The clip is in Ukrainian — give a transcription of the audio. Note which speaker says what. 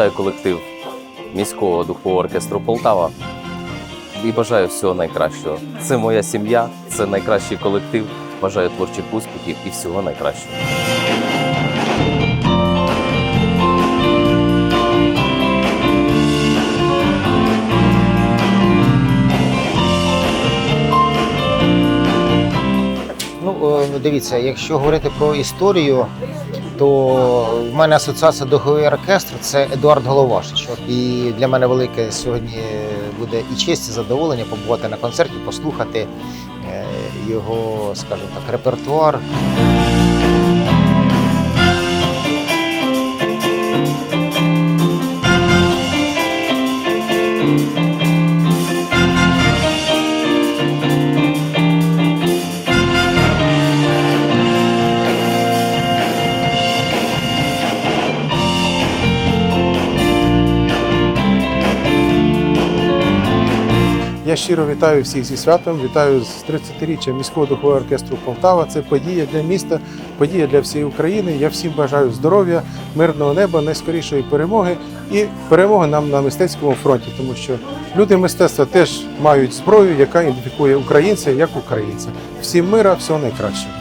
Speaker 1: Вітаю колектив міського духового оркестру Полтава і бажаю всього найкращого. Це моя сім'я, це найкращий колектив. Бажаю творчих успіхів і всього найкращого.
Speaker 2: Ну, е, дивіться, якщо говорити про історію, то в мене асоціація духовий оркестр це Едуард Головашичок. І для мене велике сьогодні буде і честь, і задоволення побувати на концерті, послухати е, його, скажімо так, репертуар.
Speaker 3: Я щиро вітаю всіх зі святом. Вітаю з 30-річчя міського духового оркестру Полтава. Це подія для міста, подія для всієї України. Я всім бажаю здоров'я, мирного неба, найскорішої перемоги і перемоги нам на мистецькому фронті, тому що люди мистецтва теж мають зброю, яка ідентифікує українця як українця. Всім мира, всього найкращого.